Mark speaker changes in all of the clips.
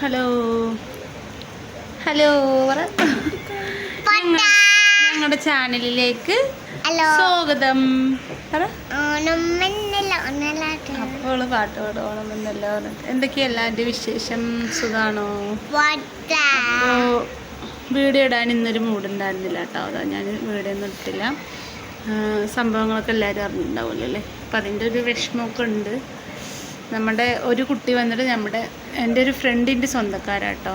Speaker 1: Hello. Hello ഞങ്ങളുടെ ചാനലിലേക്ക് സ്വാഗതം. അപ്പോൾ പാട്ട് പാടും ഓണമെന്നല്ലോ എന്തൊക്കെയാ എല്ലാവരുടെ വിശേഷം? സുഖാണോ? വീഡിയോ ഇടാൻ ഇന്നൊരു മൂടുണ്ടായിരുന്നില്ല കേട്ടോ. അതാ ഞാൻ വീഡിയോ ഒന്നും ഇട്ടില്ല. സംഭവങ്ങളൊക്കെ എല്ലാവരും അറിഞ്ഞിട്ടുണ്ടാവില്ലല്ലേ അപ്പം അതിന്റെ ഒരു വിഷമമൊക്കെ ഉണ്ട്. നമ്മുടെ ഒരു കുട്ടി വന്നിട്ട് നമ്മുടെ എന്റെ ഒരു ഫ്രണ്ടിന്റെ സ്വന്തക്കാരാട്ടോ.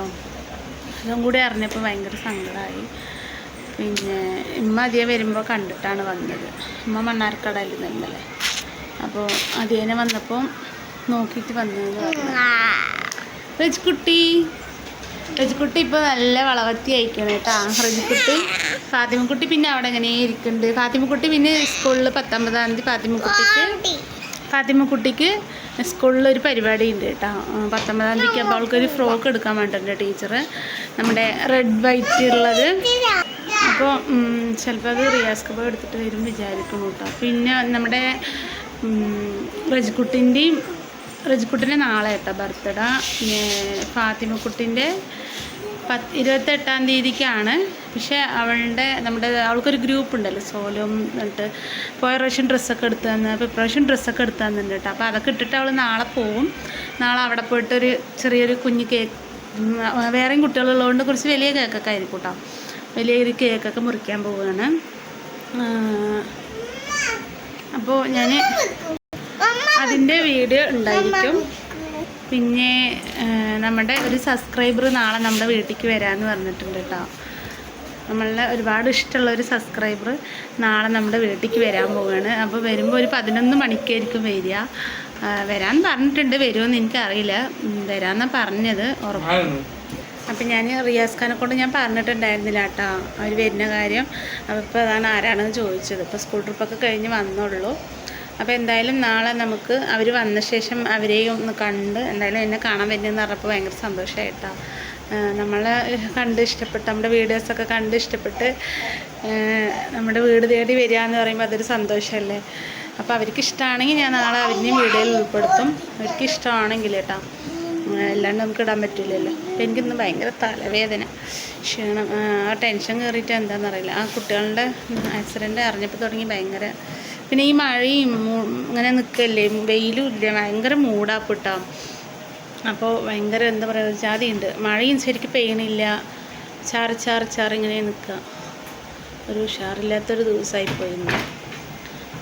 Speaker 1: അതും കൂടി അറിഞ്ഞപ്പോൾ ഭയങ്കര സങ്കടമായി പിന്നെ ഇമ്മ അതിയെ വരുമ്പോൾ കണ്ടിട്ടാണ് വന്നത്. ഇമ്മ മണ്ണാർക്കടയിൽ ഇന്നലെ. അപ്പോൾ അതിയനെ വന്നപ്പോൾ നോക്കിയിട്ട് വന്നതെന്ന് പറഞ്ഞു. റജിക്കുട്ടി റജിക്കുട്ടി ഇപ്പോൾ നല്ല വളവത്തി അയക്കണം കേട്ടോ. റജിക്കുട്ടി ഫാത്തിമക്കുട്ടി പിന്നെ അവിടെ എങ്ങനെ ഇരിക്കുന്നുണ്ട് ഫാത്തിമക്കുട്ടി പിന്നെ സ്കൂളിൽ പത്തൊമ്പതാം തീയതി ഫാത്തിമക്കുട്ടിക്ക് ഫാത്തിമക്കുട്ടിക്ക് സ്കൂളിൽ ഒരു പരിപാടി ഉണ്ട് കേട്ടോ. പത്തൊമ്പതാം തീയതിക്ക് അപ്പോൾ അവൾക്കൊരു ഫ്രോക്ക് എടുക്കാൻ വേണ്ടിയിട്ടുണ്ട് ടീച്ചർ നമ്മുടെ റെഡ് വൈറ്റ് ഉള്ളത്. അപ്പോൾ ചിലപ്പോൾ അത് റിയാസ് കബ എടുത്തിട്ട് വരും വിചാരിക്കണം കേട്ടോ. പിന്നെ നമ്മുടെ റജിക്കുട്ടിന്റെയും റജിക്കുട്ടിന്റെ നാളെ കേട്ടോ ബർത്ത്ഡേ ഫാത്തിമക്കുട്ടിന്റെ പത്ത് ഇരുപത്തെട്ടാം തീയതിക്കാണ്. പക്ഷേ അവളുടെ നമ്മുടെ അവൾക്കൊരു ഗ്രൂപ്പ് ഉണ്ടല്ലോ സോലും എന്നിട്ട് പോയ പ്രാവശ്യം ഡ്രസ്സൊക്കെ എടുത്തു തന്ന് അപ്പോൾ ഇപ്രാവശ്യം ഡ്രസ്സൊക്കെ എടുത്തു തന്നിട്ടുണ്ട് കേട്ടോ. അപ്പോൾ അതൊക്കെ ഇട്ടിട്ട് അവൾ നാളെ പോവും. നാളെ അവിടെ പോയിട്ടൊരു ചെറിയൊരു കുഞ്ഞ് കേക്ക് വേറെയും കുട്ടികളുള്ളതുകൊണ്ട് കുറച്ച് വലിയ കേക്കൊക്കെ ആയിരിക്കും കേട്ടോ. വലിയൊരു കേക്കൊക്കെ മുറിക്കാൻ പോവുകയാണ് അപ്പോൾ ഞാൻ അതിന്റെ വീഡിയോ ഉണ്ടായിരിക്കും. പിന്നെ നമ്മുടെ ഒരു സബ്സ്ക്രൈബർ നാളെ നമ്മുടെ വീട്ടിലേക്ക് വരാമെന്ന് പറഞ്ഞിട്ടുണ്ട് കേട്ടോ നമ്മളുടെ ഒരുപാട് ഇഷ്ടമുള്ള ഒരു സബ്സ്ക്രൈബർ നാളെ നമ്മുടെ വീട്ടിലേക്ക് വരാൻ പോവുകയാണ് അപ്പോൾ വരുമ്പോൾ ഒരു പതിനൊന്ന് മണിക്കായിരിക്കും വരിക. വരാൻ പറഞ്ഞിട്ടുണ്ട് വരുമെന്ന് എനിക്കറിയില്ല. വരാമെന്നാണ് പറഞ്ഞത് ഉറപ്പ്. അപ്പം ഞാൻ റിയാസ് ഖാനെ കൊണ്ട് ഞാൻ പറഞ്ഞിട്ടുണ്ടായിരുന്നില്ല കേട്ടോ അവർ വരുന്ന കാര്യം. അപ്പോൾ അതാണ് ആരാണെന്ന് ചോദിച്ചത്. ഇപ്പോൾ സ്കൂൾ ട്രിപ്പൊക്കെ കഴിഞ്ഞ് വന്നുള്ളൂ. അപ്പോൾ എന്തായാലും നാളെ നമുക്ക് അവർ വന്ന ശേഷം അവരെയും ഒന്ന് കണ്ട് എന്തായാലും എന്നെ കാണാൻ വരുന്നതെന്ന് പറഞ്ഞപ്പോൾ ഭയങ്കര സന്തോഷമായിട്ടാണ് നമ്മളെ കണ്ട് ഇഷ്ടപ്പെട്ട് നമ്മുടെ വീഡിയോസൊക്കെ കണ്ട് ഇഷ്ടപ്പെട്ട് നമ്മുടെ വീട് തേടി വരിക എന്ന് പറയുമ്പോൾ അതൊരു സന്തോഷമല്ലേ അപ്പോൾ അവർക്ക് ഇഷ്ടമാണെങ്കിൽ ഞാൻ നാളെ അവരെയും വീഡിയോയിൽ ഉൾപ്പെടുത്തും. അവർക്ക് ഇഷ്ടമാണെങ്കിൽ കേട്ടോ. അല്ലാണ്ട് നമുക്ക് ഇടാൻ പറ്റില്ലല്ലോ അപ്പം എനിക്കിന്ന് ഭയങ്കര തലവേദന. ക്ഷീണം. ആ ടെൻഷൻ കയറിയിട്ട് എന്താണെന്ന് അറിയില്ല ആ കുട്ടികളുടെ ആക്സിഡന്റ് അറിഞ്ഞപ്പോൾ തുടങ്ങി ഭയങ്കര പിന്നെ ഈ മഴയും ഇങ്ങനെ നിൽക്കല്ലേ വെയിലും ഇല്ല? ഭയങ്കര മൂടാപ്പിട്ടാ അപ്പോൾ ഭയങ്കര എന്താ പറയുക ജാതിയുണ്ട്. മഴയും ശരിക്കും പെയ്യണില്ല. ചാറി ചാറി ചാറി ഇങ്ങനെ നിൽക്കുക ഒരു ഉഷാറില്ലാത്തൊരു ദിവസമായി ഇന്ന്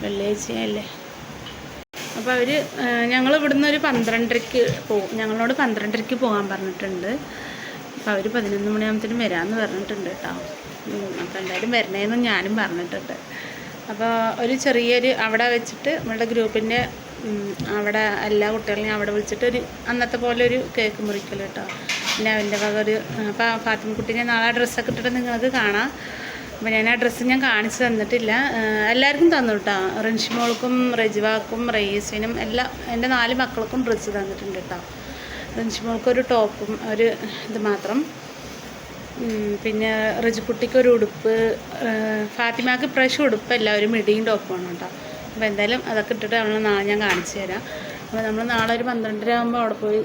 Speaker 1: വെള്ളിയാഴ്ചയല്ലേ. അപ്പോൾ അവർ ഞങ്ങൾ ഇവിടുന്ന് ഒരു പന്ത്രണ്ടരയ്ക്ക് പോകും ഞങ്ങളോട് പന്ത്രണ്ടരയ്ക്ക് പോകാൻ പറഞ്ഞിട്ടുണ്ട്. അപ്പോൾ അവർ പതിനൊന്ന് മണിയാകുമ്പത്തേനും വരാമെന്ന് പറഞ്ഞിട്ടുണ്ട് കേട്ടോ അപ്പോൾ എന്തായാലും വരണേന്ന് ഞാനും പറഞ്ഞിട്ടുണ്ട്. അപ്പോൾ ഒരു ചെറിയൊരു അവിടെ വെച്ചിട്ട് നമ്മളുടെ ഗ്രൂപ്പിന്റെ അവിടെ എല്ലാ കുട്ടികളെയും അവിടെ വിളിച്ചിട്ട് ഒരു അന്നത്തെ പോലെ ഒരു കേക്ക് മുറിക്കൽ കേട്ടോ. പിന്നെ അവന്റെ വക ഒരു അപ്പോൾ ഫാത്തിമക്കുട്ടീനെ നാളെ ഡ്രസ്സൊക്കെ ഇട്ടിട്ട് നിങ്ങൾക്ക് കാണാം. അപ്പോൾ ഞാൻ ആ ഡ്രസ്സ് ഞാൻ കാണിച്ചു തന്നിട്ടില്ല. എല്ലാവർക്കും തന്നു കേട്ടോ. റിൻഷിമോൾക്കും റജിവാക്കും റയീസിനും എല്ലാം എന്റെ നാല് മക്കൾക്കും ഡ്രസ്സ് തന്നിട്ടുണ്ട് കേട്ടോ. റിൻഷിമോൾക്കൊരു ടോപ്പും ഒരു ഇത് മാത്രം. പിന്നെ റജിക്കുട്ടിക്ക് ഒരു ഉടുപ്പ് ഫാത്തിമാക്ക് ഇപ്രാവശ്യം ഉടുപ്പല്ല ഒരു മിടിയും ടോപ്പുമാണ് കേട്ടോ. അപ്പോൾ എന്തായാലും അതൊക്കെ ഇട്ടിട്ട് നമ്മൾ നാളെ ഞാൻ കാണിച്ചു തരാം. അപ്പോൾ നമ്മൾ നാളെ ഒരു പന്ത്രണ്ടര ആകുമ്പോൾ അവിടെ പോയി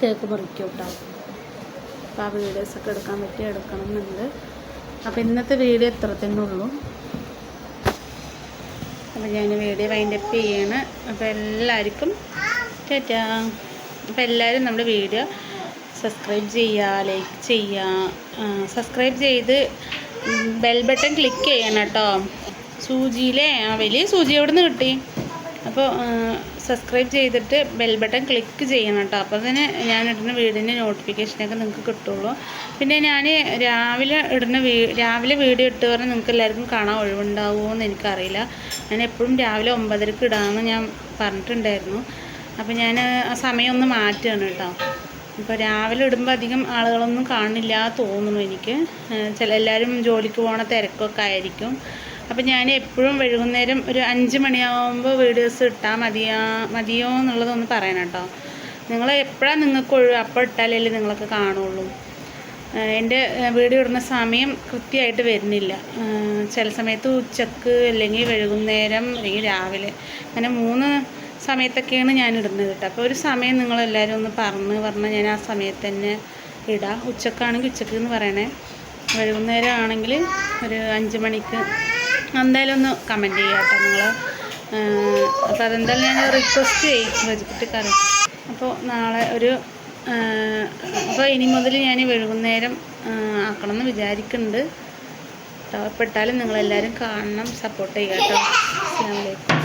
Speaker 1: കേക്ക് മുറിക്കും കേട്ടോ. അപ്പോൾ ആ വീഡിയോസൊക്കെ എടുക്കാൻ പറ്റിയ എടുക്കണം എന്നുണ്ട് അപ്പോൾ ഇന്നത്തെ വീഡിയോ ഇത്ര തന്നെ ഉള്ളൂ. അപ്പോൾ ഞാൻ വീഡിയോ വൈൻഡപ്പ് ചെയ്യാണ്. അപ്പോൾ എല്ലാവർക്കും ടാറ്റാ. അപ്പോൾ എല്ലാവരും നമ്മുടെ വീഡിയോ സബ്സ്ക്രൈബ് ചെയ്യുക ലൈക്ക് ചെയ്യുക സബ്സ്ക്രൈബ് ചെയ്ത് ബെൽ ബട്ടൺ ക്ലിക്ക് ചെയ്യണം കേട്ടോ. സൂചിയിലെ വലിയ സൂചി എവിടെ നിന്ന് കിട്ടി അപ്പോൾ സബ്സ്ക്രൈബ് ചെയ്തിട്ട് ബെൽ ബട്ടൺ ക്ലിക്ക് ചെയ്യണം കേട്ടോ. അപ്പോൾ തന്നെ ഞാൻ ഇടുന്ന വീടിന്റെ നോട്ടിഫിക്കേഷനൊക്കെ നിങ്ങൾക്ക് കിട്ടുള്ളൂ. പിന്നെ ഞാൻ രാവിലെ ഇടുന്ന വീ രാവിലെ വീഡിയോ ഇട്ട് പറഞ്ഞാൽ നിങ്ങൾക്ക് എല്ലാവർക്കും കാണാൻ ഒഴിവുണ്ടാവുമോ എന്ന് എനിക്കറിയില്ല. ഞാൻ എപ്പോഴും രാവിലെ ഒമ്പതരക്ക് ഇടാമെന്ന് ഞാൻ പറഞ്ഞിട്ടുണ്ടായിരുന്നു. അപ്പോൾ ഞാൻ ആ സമയം ഒന്ന് മാറ്റുകയാണ് കേട്ടോ. ഇപ്പോൾ രാവിലെ ഇടുമ്പോൾ അധികം ആളുകളൊന്നും കാണില്ല തോന്നുന്നു എനിക്ക്. ചില എല്ലാവരും ജോലിക്ക് പോണ തിരക്കൊക്കെ ആയിരിക്കും. അപ്പോൾ ഞാൻ എപ്പോഴും വൈകുന്നേരം ഒരു അഞ്ച് മണിയാകുമ്പോൾ വീഡിയോസ് ഇട്ടാൽ മതിയാ മതിയോ എന്നുള്ളതൊന്ന് പറയണം കേട്ടോ. നിങ്ങൾ എപ്പോഴാണ് നിങ്ങൾക്ക് ഒഴിവ്? അപ്പോൾ ഇട്ടാലല്ലേ നിങ്ങളൊക്കെ കാണുള്ളൂ. എന്റെ വീഡിയോ ഇടുന്ന സമയം കൃത്യമായിട്ട് വരുന്നില്ല. ചില സമയത്ത് ഉച്ചയ്ക്ക് അല്ലെങ്കിൽ വൈകുന്നേരം അല്ലെങ്കിൽ രാവിലെ. അങ്ങനെ മൂന്ന് സമയത്തൊക്കെയാണ് ഞാൻ ഇടുന്നത് കേട്ടോ. അപ്പോൾ ഒരു സമയം നിങ്ങളെല്ലാവരും ഒന്ന് പറഞ്ഞ് പറഞ്ഞാൽ ഞാൻ ആ സമയത്ത് തന്നെ ഇടാം. ഉച്ചക്കാണെങ്കിൽ ഉച്ചയ്ക്ക് എന്ന് പറയണേ. വൈകുന്നേരം ആണെങ്കിൽ ഒരു അഞ്ച് മണിക്ക്. എന്തായാലും ഒന്ന് കമന്റ് ചെയ്യാം കേട്ടോ നിങ്ങൾ അപ്പോൾ അതെന്തായാലും ഞാൻ റിക്വസ്റ്റ് ചെയ്യും. വെജിക്കുട്ടിക്കാരൻ അപ്പോൾ നാളെ ഒരു അപ്പോൾ ഇനി മുതൽ ഞാൻ വൈകുന്നേരം ആക്കണമെന്ന് വിചാരിക്കുന്നുണ്ട്. കേട്ടോ. പെട്ടാലും നിങ്ങളെല്ലാവരും കാണണം. സപ്പോർട്ട് ചെയ്യാം കേട്ടോ. വലൈക്കും